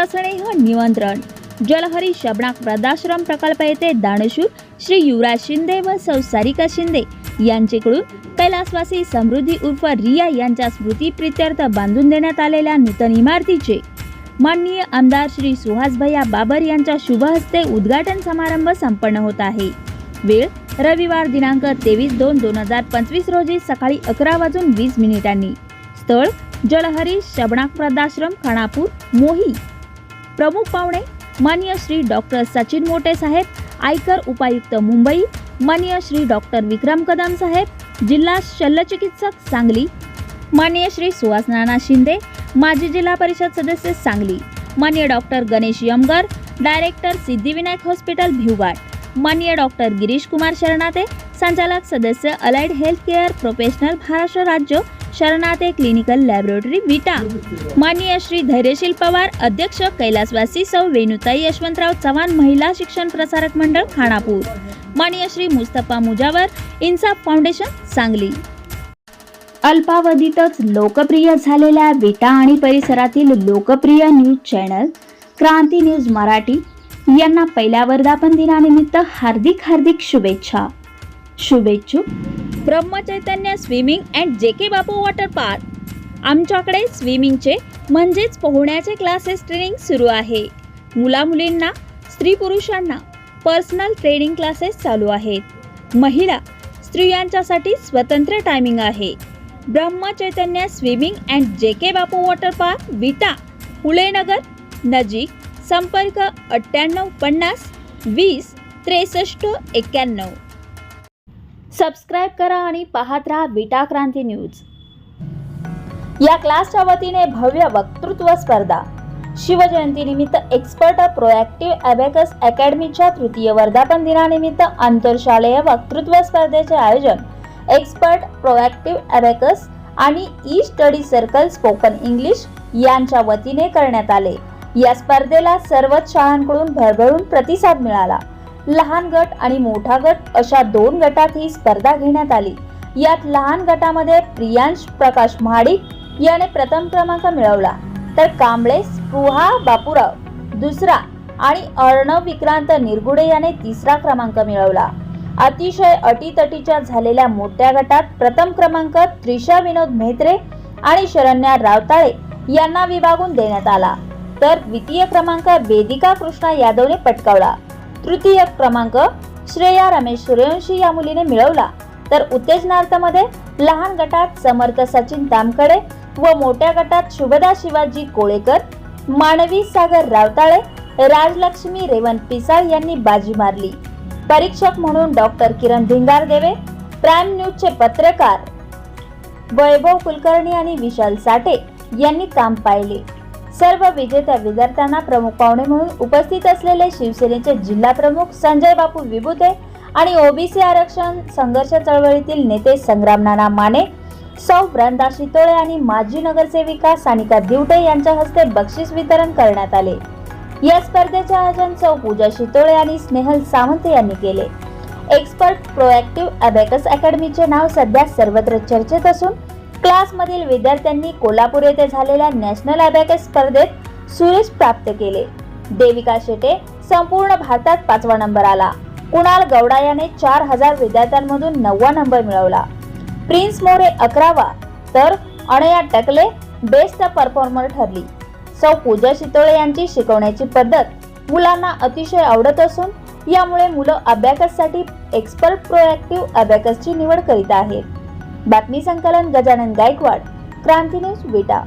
सस्नेह निमंत्रण. जलहरी शबनाक वृद्धाश्रम प्रकल्प येथे दानशूर श्री युवराज शिंदे व सौ सारिका शिंदे यांचेकडून कैलासवासी समृद्धी उर्फ रिया यांच्या स्मृती प्रित्यर्थ बांधून देण्यात आलेल्या नूतन इमारतीचे माननीय आमदार श्री सुहासभैया बाबर यांच्या शुभ हस्ते उद्घाटन समारंभ संपन्न होत आहे. वेळ रविवार दिनांक तेवीस दोन दोन हजार पंचवीस रोजी सकाळी अकरा वाजून वीस मिनिटांनी. स्थळ जलहरी शबनाक वृद्धाश्रम खानापूर मोही. प्रमुख पाहुणे मान्य श्री डॉक्टर सचिन मोटे साहेब आयकर उपायुक्त मुंबई मान्य श्री डॉक्टर विक्रम कदम साहेब जिल्हा शल्यचिकित्सक सांगली मान्य श्री सुहास नाना शिंदे माजी जिल्हा परिषद सदस्य सांगली मान्य doctor Ganesh Yamgar director Siddhivinayak hospital Bhivghat मान्य डॉक्टर गिरीश कुमार शरणाते संचालक सदस्य allied health care professional Maharashtra राज्य शरणाते क्लिनिकल लॅबोरेटरी विटा. माननीय श्री धैर्यशील पवार अध्यक्ष कैलासवासी सौ वेणुताई यशवंतराव चव्हाण महिला शिक्षण प्रसारक मंडळ खानापूर. माननीय श्री मुस्तफा मुजावर इन्साफ फाउंडेशन सांगली. अल्पावधीतच लोकप्रिय झालेल्या विटा आणि परिसरातील लोकप्रिय news channel Kranti news Marathi यांना पहिल्या वर्धापन दिनानिमित्त हार्दिक हार्दिक शुभेच्छा. शुभेच्छुक. ब्रह्मचैतन्य स्विमिंग अँड जे के बापू वॉटर पार्क. आमच्याकडे स्विमिंगचे म्हणजेच पोहण्याचे क्लासेस ट्रेनिंग सुरू आहे. मुला मुलींना स्त्री पुरुषांना पर्सनल ट्रेनिंग क्लासेस चालू आहेत. महिला स्त्रियांच्यासाठी स्वतंत्र टायमिंग आहे. ब्रह्मचैतन्य स्विमिंग अँड जे के बापू वॉटर पार्क विटा हुळेनगर नजीक संपर्क अठ्ठ्याण्णव पन्नास वीस त्रेसष्ट एक्क्याण्णव सबस्क्राईब करा आणि पाहत राहा विटा क्रांती न्यूज. या क्लासच्या वतीने भव्य वक्तृत्व स्पर्धा. शिवजयंतीनिमित्त एक्सपर्ट प्रोएक्टिव्ह अबॅकस अकॅडमीच्या तृतीय वर्धापन दिनानिमित्त आंतरशालेय वक्तृत्व स्पर्धेचे आयोजन एक्सपर्ट प्रोएक्टिव्ह अबॅकस आणि E study circle spoken English यांच्या वतीने करण्यात आले. या स्पर्धेला सर्वच शाळांकडून भरभरून प्रतिसाद मिळाला. लहान गट आणि मोठा गट अशा दोन गटात ही स्पर्धा घेण्यात आली. यात लहान गटामध्ये प्रियांश प्रकाश महाडिक याने प्रथम क्रमांक मिळवला. तर कांबळे स्पृहा बापूराव दुसरा आणि अर्णव विक्रांत निरगुडे याने तिसरा क्रमांक मिळवला. अतिशय अटीतटीच्या झालेल्या मोठ्या गटात प्रथम क्रमांक त्रिशा विनोद म्हेत्रे आणि शरण्या रावताळे यांना विभागून देण्यात आला. तर द्वितीय क्रमांक वेदिका कृष्णा यादवने पटकावला. तृतीय क्रमांक श्रेया रमेश सूर्यवंशी या मुलीने मिळवला. तर उत्तेजनार्थमध्ये लहान गटात समर्थ सचिन तामकडे व मोठ्या गटात शुभदा शिवाजी कोळेकर मानवी सागर रावताळे राजलक्ष्मी रेवण पिसाळ यांनी बाजी मारली. परीक्षक म्हणून डॉक्टर किरण भिंगार देवे प्राईम न्यूजचे पत्रकार वैभव कुलकर्णी आणि विशाल साठे यांनी काम पाहिले. सर्व विजेत्या विद्यार्थ्यांना प्रमुख पाहुणे म्हणून उपस्थित असलेले शिवसेनेचे जिल्हा प्रमुख संजय बापू विभुते आणि ओबीसी आरक्षण संघर्ष चळवळीतील नेते संग्राम नाना माने सौ ब्रंदा शितोळे आणि माजी नगरसेविका सानिका दिवटे यांच्या हस्ते बक्षीस वितरण करण्यात आले. या स्पर्धेचे आयोजन सौ पूजा शितोळे आणि स्नेहल सावंत यांनी केले. एक्सपर्ट प्रोएक्टिव्ह अबॅकस अकॅडमीचे नाव सध्या सर्वत्र चर्चेत असून क्लासमधील विद्यार्थ्यांनी कोल्हापूर येथे झालेल्या नॅशनल अबॅकस स्पर्धेत सुरेश प्राप्त केले. देविका शेटे संपूर्ण भारतात पाचवा नंबर आला. कुणाल गौडा याने चार हजार विद्यार्थ्यांमधून नववा नंबर मिळवला. प्रिन्स मोरे अकरावा तर अनया टकले बेस्ट परफॉर्मर ठरली. सौ पूजा शितोळे यांची शिकवण्याची पद्धत मुलांना अतिशय आवडत असून यामुळे मुलं अबॅकससाठी एक्सपर्ट प्रोएक्टिव्ह अबॅकसची निवड करीत आहेत. बातमी संकलन गजानन गायकवाड क्रांती न्यूज विटा